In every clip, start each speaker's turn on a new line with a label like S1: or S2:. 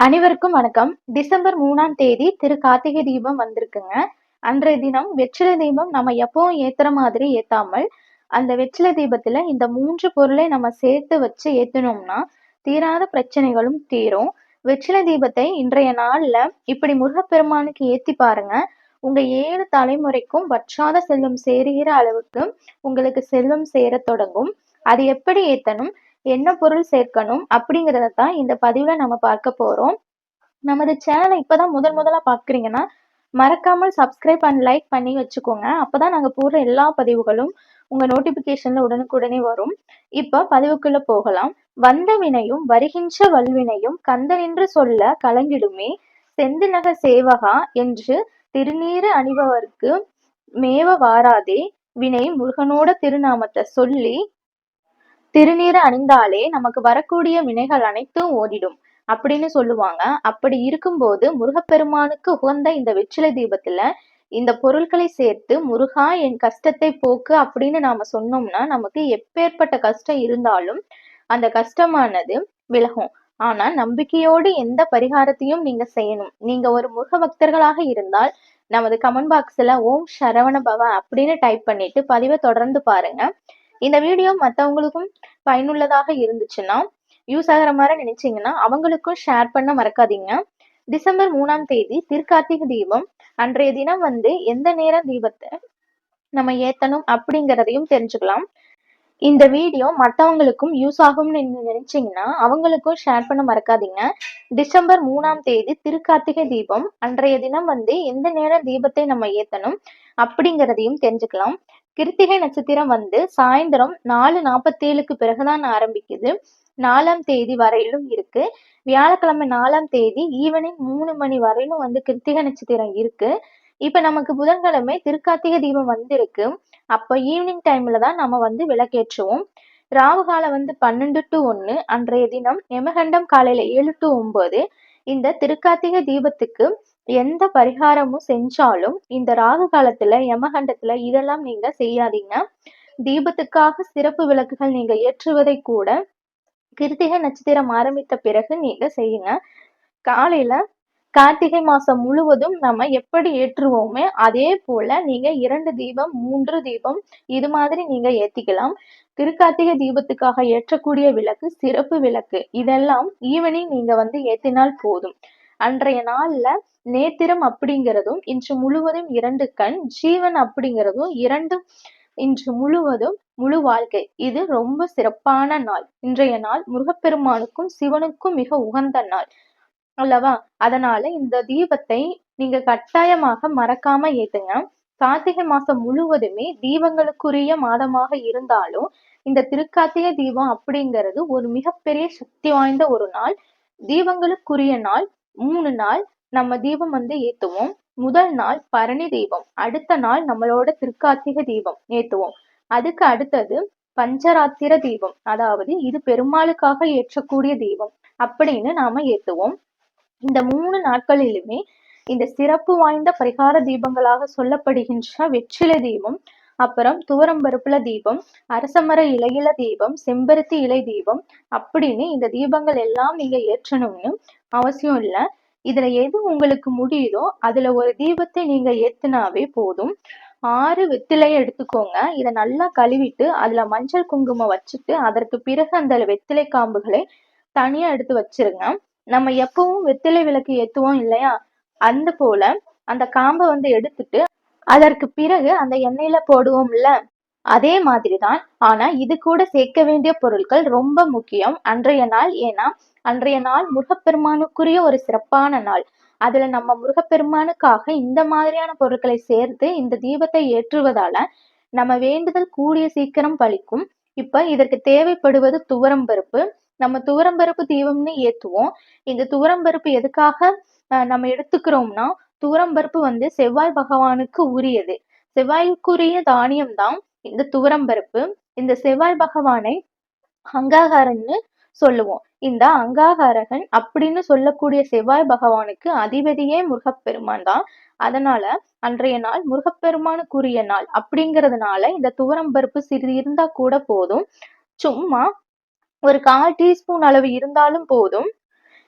S1: அனைவருக்கும் வணக்கம். டிசம்பர் மூணாம் தேதி திரு கார்த்திகை தீபம் வந்திருக்குங்க. அன்றைய தினம் வெற்றிலை தீபம் நம்ம எப்பவும் ஏத்துற மாதிரி ஏத்தாமல் அந்த வெற்றிலை தீபத்துல இந்த மூன்று பொருளை நம்ம சேர்த்து வச்சு ஏத்துனோம்னா தீராத பிரச்சனைகளும் தீரும். வெற்றிலை தீபத்தை இன்றைய நாள்ல இப்படி முருகப்பெருமானுக்கு ஏத்தி பாருங்க. உங்க ஏழு தலைமுறைக்கும் வற்றாத செல்வம் சேருகிற அளவுக்கு உங்களுக்கு செல்வம் சேர தொடங்கும். அது எப்படி ஏத்தணும்? என்ன பொருள் சேர்க்கணும் அப்படிங்கிறத தான் இந்த பதிவில் நம்ம பார்க்க போகிறோம் நமது சேனலை இப்பதான் முதல் முதலாக பார்க்குறீங்கன்னா மறக்காமல் சப்ஸ்கிரைப் அண்ட் லைக் பண்ணி வச்சுக்கோங்க. அப்போ தான் நாங்கள் போடுற எல்லா பதிவுகளும் உங்கள் நோட்டிஃபிகேஷனில் உடனுக்குடனே வரும். இப்போ பதிவுக்குள்ளே போகலாம். வந்த வினையும் வருகின்ற வல்வினையும் கந்தனின்று சொல்ல கலங்கிடுமே. செந்திநக சேவகா என்று திருநீறு அணிபவர்க்கு மேவ வாராதே. வினை முருகனோட திருநாமத்தை சொல்லி திருநீர் அணிந்தாலே நமக்கு வரக்கூடிய வினைகள் அனைத்தும் ஓடிடும் அப்படின்னு சொல்லுவாங்க. அப்படி இருக்கும்போது முருகப்பெருமானுக்கு உகந்த இந்த வெற்றிலை தீபத்துல இந்த பொருட்களை சேர்த்து முருகா என் கஷ்டத்தை போக்கு அப்படின்னு நாம சொன்னோம்னா நமக்கு எப்பேற்பட்ட கஷ்டம் இருந்தாலும் அந்த கஷ்டமானது விலகும். ஆனா நம்பிக்கையோடு எந்த பரிகாரத்தையும் நீங்க செய்யணும். நீங்க ஒரு முருக பக்தர்களாக இருந்தால் நமது கமெண்ட் பாக்ஸ்ல ஓம் சரவண பவ அப்படின்னு டைப் பண்ணிட்டு பதிவை தொடர்ந்து பாருங்க. இந்த வீடியோ மற்றவங்களுக்கும் பயனுள்ளதாக இருந்துச்சுன்னா யூஸ் ஆகிற மாதிரி நினைச்சீங்கன்னா அவங்களுக்கும் ஷேர் பண்ண மறக்காதீங்க. டிசம்பர் மூணாம் தேதி திருக்கார்த்திகை தீபம் அன்றைய தினம் வந்து எந்த நேரம் தீபத்தை நம்ம ஏத்தணும் அப்படிங்கிறதையும் தெரிஞ்சுக்கலாம். இந்த வீடியோ மற்றவங்களுக்கும் யூஸ் ஆகும்னு நினைச்சீங்கன்னா அவங்களுக்கும் ஷேர் பண்ண மறக்காதீங்க. டிசம்பர் மூணாம் தேதி திருக்கார்த்திகை தீபம் அன்றைய தினம் வந்து எந்த நேரம் தீபத்தை நம்ம ஏத்தணும் அப்படிங்கிறதையும் தெரிஞ்சுக்கலாம். கிருத்திகை நட்சத்திரம் வந்து சாயந்தரம் நாலு நாற்பத்தேழுக்கு பிறகுதான் ஆரம்பிக்குது. நாலாம் தேதி வரையிலும் இருக்கு. வியாழக்கிழமை நாலாம் தேதி ஈவினிங் மூணு மணி வரையிலும் வந்து கிருத்திகை நட்சத்திரம் இருக்கு. இப்ப நமக்கு புதன்கிழமை திருக்கார்த்திகை தீபம் வந்திருக்கு. அப்ப ஈவினிங் டைம்ல தான் நம்ம வந்து விளக்கேற்றுவோம். ராவு காலம் வந்து பன்னெண்டு டு ஒன்னு அன்றைய தினம் எமகண்டம் காலையில ஏழு டு ஒன்பது. இந்த திருக்கார்த்திகை தீபத்துக்கு எந்த பரிகாரமும் செஞ்சாலும் இந்த ராகு காலத்துல யமகண்டத்துல இதெல்லாம் நீங்க செய்யாதீங்க. தீபத்துக்காக சிறப்பு விளக்குகள் நீங்க ஏற்றுவதை கூட கிருத்திகை நட்சத்திரம் ஆரம்பித்த பிறகு நீங்க செய்யுங்க. காலையில கார்த்திகை மாசம் முழுவதும் நம்ம எப்படி ஏற்றுவோமே அதே போல நீங்க இரண்டு தீபம் மூன்று தீபம் இது மாதிரி நீங்க ஏத்திக்கலாம். திருக்கார்த்திகை தீபத்துக்காக ஏற்றக்கூடிய விளக்கு சிறப்பு விளக்கு இதெல்லாம் ஈவினிங் நீங்க வந்து ஏத்தினால் போதும். அன்றைய நாள்ல நேத்திரம் அப்படிங்கிறதும் இன்று முழுவதும் இரண்டு கண் ஜீவன் அப்படிங்கிறதும் இரண்டு இன்று முழுவதும் முழு வாழ்க்கை. இது ரொம்ப சிறப்பான நாள். இன்றைய நாள் முருகப்பெருமானுக்கும் சிவனுக்கும் மிக உகந்த நாள். அல்லவா? அதனால இந்த தீபத்தை நீங்க கட்டாயமாக மறக்காம ஏத்துங்க. கார்த்திகை மாசம் முழுவதுமே தீபங்களுக்குரிய மாதமாக இருந்தாலும் இந்த திருக்கார்த்திகை தீபம் அப்படிங்கிறது ஒரு மிகப்பெரிய சக்தி வாய்ந்த ஒரு நாள். தீபங்களுக்குரிய நாள். மூணு நாள் நம்ம தீபம் வந்து ஏத்துவோம். முதல் நாள் பரணி தீபம் அடுத்த நாள் நம்மளோட திருக்கார்த்திகை தீபம் ஏத்துவோம். அதுக்கு அடுத்தது பஞ்சராத்திர தீபம் அதாவது இது பெருமாளுக்காக ஏற்றக்கூடிய தீபம் அப்படின்னு நாம ஏத்துவோம். இந்த மூணு நாட்களிலுமே இந்த சிறப்பு வாய்ந்த பரிகார தீபங்களாக சொல்லப்படுகின்ற வெற்றிலை தீபம் அப்புறம் துவரம்பருப்புல தீபம் அரசமர இலையில தீபம் செம்பருத்தி இலை தீபம் அப்படின்னு இந்த தீபங்கள் எல்லாம் நீங்க ஏற்றணும்னு அவசியம் இல்லை. இதுல எது உங்களுக்கு முடியுதோ அதுல ஒரு தீபத்தை நீங்க ஏத்துனாவே போதும். ஆறு வெத்திலையை எடுத்துக்கோங்க. இதை நல்லா கழுவிட்டு அதுல மஞ்சள் குங்குமம் வச்சுட்டு அதற்கு பிறகு அந்த வெத்திலை காம்புகளை தனியா எடுத்து வச்சிருங்க. நம்ம எப்பவும் வெத்திலை விளக்கு ஏத்துவோம் இல்லையா? அந்த போல அந்த காம்பை வந்து எடுத்துட்டு அதற்கு பிறகு அந்த எண்ணெயில போடுவோம்ல? அதே மாதிரி தான் ஆனா இது கூட சேர்க்க வேண்டிய பொருட்கள் ரொம்ப முக்கியம். அன்றைய நாள் ஏன்னா அன்றைய நாள் முருகப்பெருமானுக்குரிய ஒரு சிறப்பான நாள். அதுல நம்ம முருகப்பெருமானுக்காக இந்த மாதிரியான பொருட்களை சேர்த்து இந்த தீபத்தை ஏற்றுவதால நம்ம வேண்டுதல் கூடிய சீக்கிரம் பழிக்கும். இப்ப இதற்கு தேவைப்படுவது துவரம் பருப்பு. நம்ம துவரம்பருப்பு தீபம்னு ஏத்துவோம். இந்த துவரம்பருப்பு எதுக்காக நம்ம எடுத்துக்கிறோம்னா துவரம்பருப்பு வந்து செவ்வாய் பகவானுக்கு உரியது. செவ்வாய்க்குரிய தானியம் தான் இந்த துவரம் பருப்பு இந்த செவ்வாய் பகவானை அங்காகாரன்னு சொல்லுவோம். இந்த அங்காகாரகன் அப்படின்னு சொல்லக்கூடிய செவ்வாய் பகவானுக்கு அதிபதியே முருகப்பெருமான் தான். அதனால அன்றைய நாள் முருகப்பெருமானுக்குரிய நாள் அப்படிங்கிறதுனால இந்த துவரம் பருப்பு சிறிது இருந்தா கூட போதும். சும்மா ஒரு கால் டீஸ்பூன் அளவு இருந்தாலும் போதும்.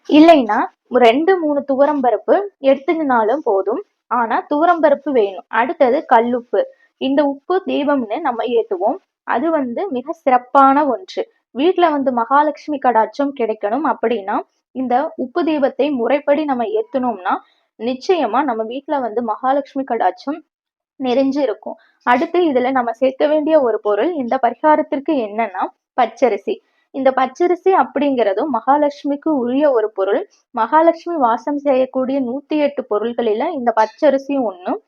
S1: இல்லைன்னா ரெண்டு மூணு துவரம் பருப்பு எடுத்துக்கினாலும் போதும். ஆனா துவரம் பருப்பு வேணும். அடுத்தது கல்லுப்பு. இந்த உப்பு தீபம்னு நம்ம ஏற்றுவோம் அது வந்து மிக சிறப்பான ஒன்று. வீட்டில் வந்து மகாலட்சுமி கடாட்சம் கிடைக்கணும் அப்படின்னா இந்த உப்பு தீபத்தை முறைப்படி நம்ம ஏத்தணும்னா நிச்சயமா நம்ம வீட்டில் வந்து மகாலட்சுமி கடாட்சம் நிறைஞ்சு இருக்கும். அடுத்து இதுல நம்ம சேர்க்க வேண்டிய ஒரு பொருள் இந்த பரிகாரத்திற்கு என்னன்னா பச்சரிசி. இந்த பச்சரிசி அப்படிங்கிறதும் மகாலட்சுமிக்கு உரிய ஒரு பொருள். மகாலட்சுமி வாசம் செய்யக்கூடிய நூத்தி எட்டு பொருள்களில இந்த பச்சரிசியும் ஒன்றும்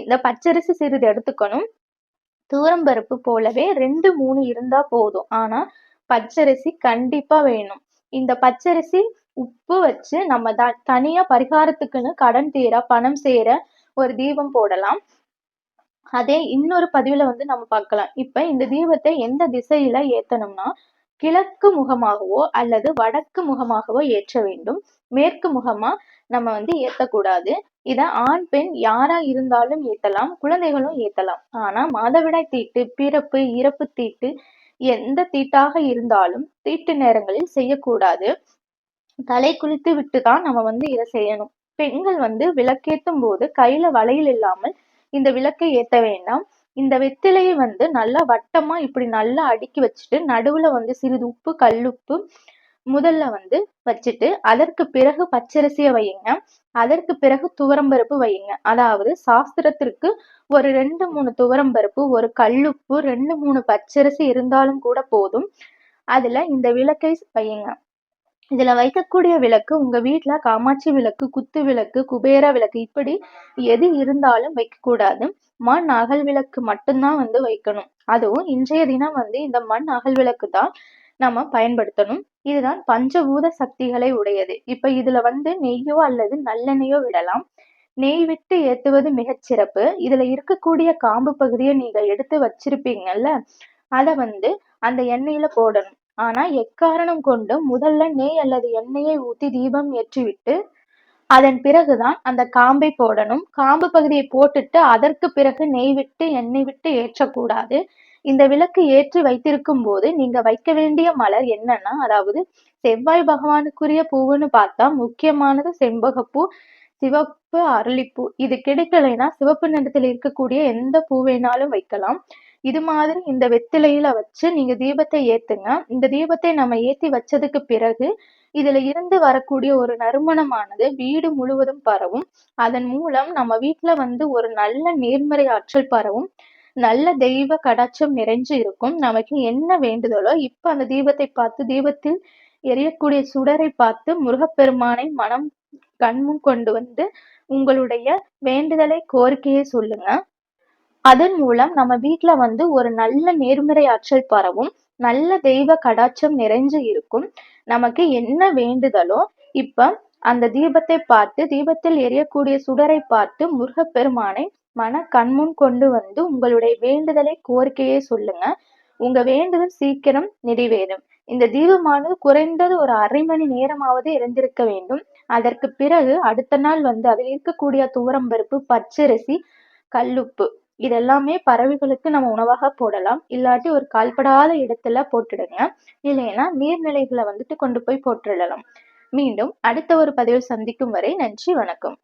S1: இந்த பச்சரிசி சிறிது எடுத்துக்கணும். தூரம்பருப்பு போலவே ரெண்டு மூணு இருந்தா போதும். ஆனா பச்சரிசி கண்டிப்பா வேணும். இந்த பச்சரிசி உப்பு வச்சு நம்ம த தனியா பரிகாரத்துக்குன்னு கடன் தீர பணம் சேர ஒரு தீபம் போடலாம். அதே இன்னொரு பதிவுல வந்து நம்ம பார்க்கலாம். இப்ப இந்த தீபத்தை எந்த திசையில ஏத்தணும்னா கிழக்கு முகமாகவோ அல்லது வடக்கு முகமாகவோ ஏற்ற வேண்டும். மேற்கு முகமா நம்ம வந்து ஏத்தக்கூடாது. இத ஆண் பெண் யாரா இருந்தாலும் ஏத்தலாம் குழந்தைகளும் ஏத்தலாம். ஆனா மாதவிடாய் தீட்டு பிறப்பு இறப்பு தீட்டு எந்த தீட்டாக இருந்தாலும் தீட்டு நேரங்களில் செய்யக்கூடாது. தலை குளித்து விட்டு தான் நம்ம வந்து இதை செய்யணும். பெண்கள் வந்து விளக்கேற்றும் போது கையில வளையல் இல்லாமல் இந்த விளக்கை ஏத்த வேண்டாம். இந்த வெத்திலையை வந்து நல்லா வட்டமா இப்படி நல்லா அடுக்கி வச்சுட்டு நடுவுல வந்து சிறிது உப்பு கல்லுப்பு முதல்ல வந்து வச்சுட்டு அதற்கு பிறகு பச்சரிசியை வையுங்க. அதற்கு பிறகு துவரம்பருப்பு வையுங்க. அதாவது சாஸ்திரத்திற்கு ஒரு ரெண்டு மூணு துவரம்பருப்பு ஒரு கல்லுப்பு ரெண்டு மூணு பச்சரிசி இருந்தாலும் கூட போதும். அதுல இந்த விளக்கை வையுங்க. இதுல வைக்கக்கூடிய விளக்கு உங்க வீட்டுல காமாட்சி விளக்கு குத்து விளக்கு குபேர விளக்கு இப்படி எது இருந்தாலும் வைக்க கூடாது மண் அகல் விளக்கு மட்டும்தான் வந்து வைக்கணும். அதுவும் இன்றைய தினம் வந்து இந்த மண் அகல் விளக்கு தான் நம்ம பயன்படுத்தணும். இதுதான் பஞ்சபூத சக்திகளை உடையது. இப்ப இதுல வந்து நெய்யோ அல்லது நல்லெண்ணெயோ விடலாம். நெய் விட்டு ஏத்துவது மிகச் சிறப்பு. இதுல இருக்கக்கூடிய காம்பு பகுதியை நீங்க எடுத்து வச்சிருப்பீங்கல்ல அத வந்து அந்த எண்ணெயில போடணும். ஆனா எக்காரணம் கொண்டும் முதல்ல நெய் அல்லது எண்ணெயை ஊத்தி தீபம் ஏற்றிவிட்டு அதன் பிறகுதான் அந்த காம்பை போடணும். காம்பு பகுதியை போட்டுட்டு அதற்கு பிறகு நெய் விட்டு எண்ணெய் விட்டு ஏற்றக்கூடாது. இந்த விளக்கு ஏற்றி வைத்திருக்கும் போது நீங்க வைக்க வேண்டிய மலர் என்னன்னா அதாவது செவ்வாய் பகவானுக்குரிய பூவுன்னு பார்த்தா முக்கியமானது செண்பகப்பூ சிவப்பு அரளிப்பூ. இது கிடைக்கலைன்னா சிவப்பு நிறத்தில் இருக்கக்கூடிய எந்த பூ வேணாலும் வைக்கலாம். இது மாதிரி இந்த வெத்திலையில வச்சு நீங்க தீபத்தை ஏத்துங்க. இந்த தீபத்தை நம்ம ஏத்தி வச்சதுக்கு பிறகு இதுல இருந்து வரக்கூடிய ஒரு நறுமணமானது வீடு முழுவதும் பரவும். அதன் மூலம் நம்ம வீட்டுல வந்து ஒரு நல்ல நேர்மறை ஆற்றல் பரவும். நல்ல தெய்வ கடாட்சம் நிறைஞ்சு இருக்கும். நமக்கு என்ன வேண்டுதலோ இப்ப அந்த தீபத்தை பார்த்து தீபத்தில் எரியக்கூடிய சுடரை பார்த்து முருகப்பெருமானை மனம் கண்முன் கொண்டு வந்து உங்களுடைய வேண்டுதலை கோரிக்கையை சொல்லுங்க. அதன் மூலம் நம்ம வீட்டுல வந்து ஒரு நல்ல நேர்மறை ஆற்றல் பரவும் நல்ல தெய்வ கடாட்சம் நிறைஞ்சு இருக்கும். நமக்கு என்ன வேண்டுதலோ இப்ப அந்த தீபத்தை பார்த்து தீபத்தில் எரியக்கூடிய சுடரை பார்த்து முருகப்பெருமானை மன கண்முன் கொண்டு வந்து உங்களுடைய வேண்டுதலை கோரிக்கையை சொல்லுங்க. உங்க வேண்டுதல் சீக்கிரம் நிறைவேறும். இந்த தீபமானது குறைந்தது ஒரு அரை மணி நேரமாவது இருந்திருக்க வேண்டும். அதற்கு பிறகு அடுத்த நாள் வந்து அதில் இருக்கக்கூடிய துவரம்பருப்பு பச்சரிசி கல்லுப்பு இதெல்லாமே பறவைகளுக்கு நம்ம உணவாக போடலாம். இல்லாட்டி ஒரு கால்படாத இடத்துல போட்டுடுங்க. இல்லைன்னா நீர்நிலைகளை வந்துட்டு கொண்டு போய் போட்டுடலாம். மீண்டும் அடுத்த ஒரு பதிவில் சந்திக்கும் வரை நன்றி வணக்கம்.